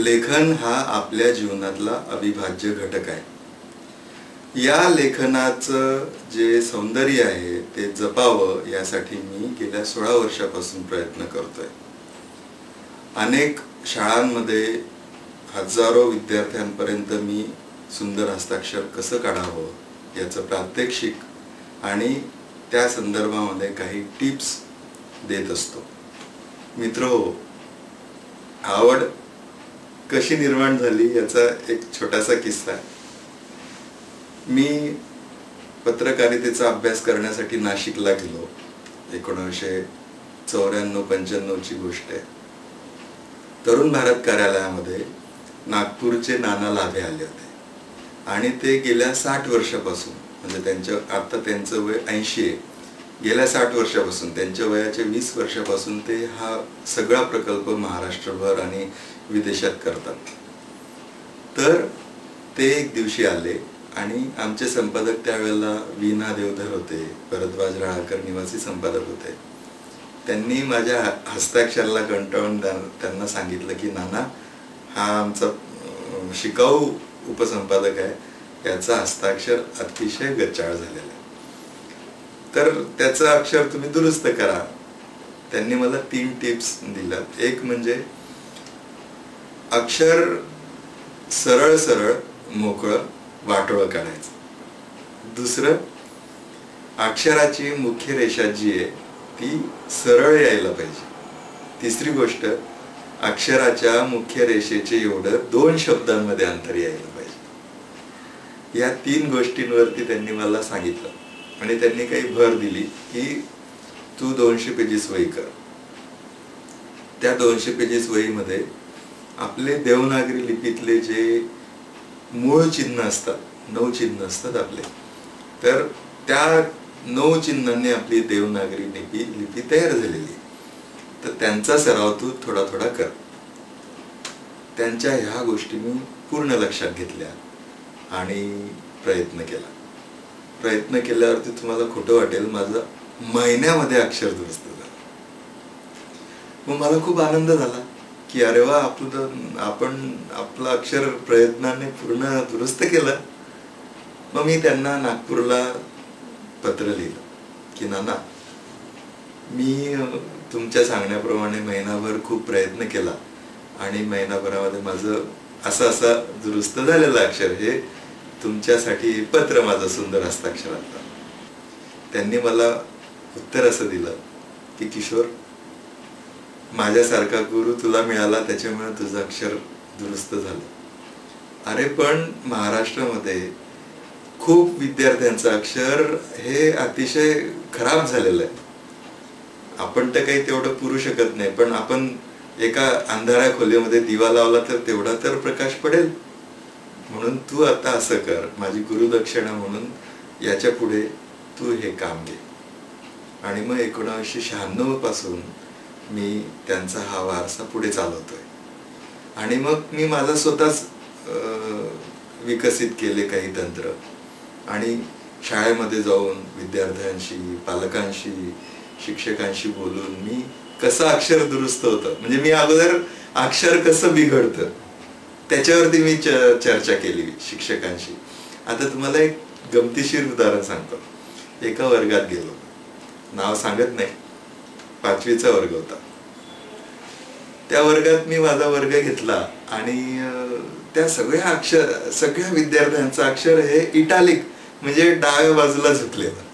लेखन हा आपल्या जीवनातला अविभाज्य घटक आहे. या लेखनाचं जे सौंदर्य आहे ते जपावं यासाठी मी गेल्या सोळा वर्षापासून प्रयत्न करतोय. अनेक शाळांमध्ये हजारो विद्यार्थ्यांपर्यंत मी सुंदर हस्ताक्षर कसं काढावं याचं प्रात्यक्षिक आणि त्या संदर्भामध्ये काही टिप्स देत असतो. मित्र आवड कशी निर्माण झाली याचा एक छोटासा किस्सा आहे. मी पत्रकारितेचा अभ्यास करण्यासाठी नाशिकला गेलो. एकोणीसशे चौऱ्याण्णव पंच्याण्णवची गोष्ट आहे. तरुण भारत कार्यालयामध्ये नागपूरचे नाना लाभे आले होते. आणि ते गेल्या साठ वर्षापासून म्हणजे त्यांच्या आता त्यांचं वय ऐंशी आहे गेल्या साठ वर्षापासून त्यांच्या वयाच्या वीस वर्षापासून ते हा सगळा प्रकल्प महाराष्ट्रभर आणि विदेशात करतात. तर ते एक दिवशी आले आणि आमचे संपादक त्यावेळेला वीणा देवधर होते भरद्वाज राळकर निवासी संपादक होते. त्यांनी माझ्या हस्ताक्षराला कंटाळून त्यांना सांगितलं की नाना हा आमचा शिकाऊ उपसंपादक आहे. याचा हस्ताक्षर अतिशय गचाळ झालेला आहे. तर त्याचं अक्षर तुम्ही दुरुस्त करा. त्यांनी मला तीन टिप्स दिल्यात. एक म्हणजे अक्षर सरळ सरळ मोकळं वाटोळं काढायचं दुसरं अक्षराची मुख्य रेषा जी आहे ती सरळ यायला पाहिजे. तिसरी गोष्ट अक्षराच्या मुख्य रेषेचे एवढं दोन शब्दांमध्ये अंतर यायला पाहिजे. या तीन गोष्टींवरती त्यांनी मला सांगितलं. आणि त्यांनी काही भर दिली की तू दोनशे पेजेस वही कर. त्या दोनशे पेजेस वहीमध्ये आपले देवनागरी लिपीतले जे मूळ चिन्ह असतात नऊ चिन्ह असतात आपले तर त्या नऊ चिन्हांनी आपली देवनागरी लिपी लिपी तयार झालेली तर त्यांचा सराव तू थोडा थोडा कर. त्यांच्या ह्या गोष्टी मी पूर्ण लक्षात घेतल्या आणि प्रयत्न केला. प्रयत्न केल्यावरती तुम्हाला खोटं वाटेल. माझं महिन्यामध्ये अक्षर दुरुस्त झालं. मग मला खूप आनंद झाला की अरे वा आपलं आपण आपलं अक्षर प्रयत्नाने पूर्ण दुरुस्त केलं. मग मी त्यांना नागपूरला पत्र लिहिलं की नाना मी तुमच्या सांगण्याप्रमाणे महिनाभर खूप प्रयत्न केला आणि महिनाभरामध्ये माझं असं असं दुरुस्त झालेलं अक्षर. हे तुमच्यासाठी पत्र माझं सुंदर हस्ताक्षरातलं त्यांनी मला उत्तर असं दिलं की किशोर माझ्यासारखा गुरु तुला मिळाला त्याच्यामुळे तुझं अक्षर दुरुस्त झालं. अरे पण महाराष्ट्रामध्ये खूप विद्यार्थ्यांचं अक्षर हे अतिशय खराब झालेलं आहे. आपण तर काही तेवढं पुरू शकत नाही पण आपण एका अंधाऱ्या खोलीमध्ये दिवा लावला तर तेवढा तर प्रकाश पडेल. म्हणून तू आता असं कर माझी गुरुदक्षिणा म्हणून याच्यापुढे तू हे काम घे. आणि मग एकोणावीसशे शहाण्णवपासून मी त्यांचा हा वारसा पुढे चालवतोय. आणि मग मी माझा स्वतःच विकसित केले काही तंत्र. आणि शाळेमध्ये जाऊन विद्यार्थ्यांशी पालकांशी शिक्षकांशी बोलून मी कसं अक्षर दुरुस्त होतं? म्हणजे मी अगोदर अक्षर कसं बिघडतं? त्याच्यावरती मी चर्चा केली शिक्षकांशी. आता तुम्हाला एक गमतीशीर उदाहरण सांगतो. एका वर्गात गेलो. नाव सांगत नाही. पाचवीचा वर्ग होता. त्या वर्गात मी माझा वर्ग घेतला आणि त्या सगळ्या अक्षर सगळ्या विद्यार्थ्यांचं अक्षर हे इटालिक म्हणजे डाव्या बाजूला झुकलेलं.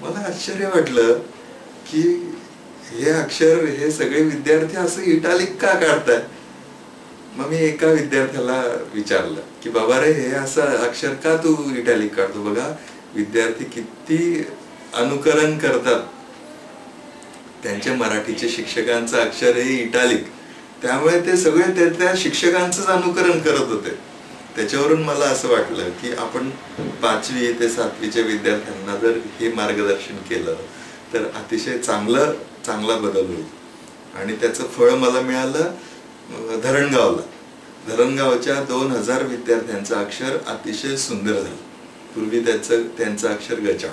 मला आश्चर्य वाटलं की हे अक्षर हे सगळे विद्यार्थी असं इटालिक का काढतात मग मी एका विद्यार्थ्याला विचारलं की बाबा रे हे असं अक्षर का तू इटालिक काढतो बघा? विद्यार्थी किती अनुकरण करतात. त्यांच्या मराठीचे शिक्षकांचं अक्षर हे इटालिक त्यामुळे ते सगळे त्या शिक्षकांचंच अनुकरण करत होते. त्याच्यावरून मला असं वाटलं की आपण पाचवी ते सातवीच्या विद्यार्थ्यांना जर हे मार्गदर्शन केलं तर अतिशय चांगलं चांगला बदल होईल. आणि त्याचं फळ मला मिळालं. धरणगावला. धरणगावच्या दोन हजार विद्यार्थ्यांचं अक्षर अतिशय सुंदर झालं. पूर्वी त्याचं त्यांचं अक्षर गचाळ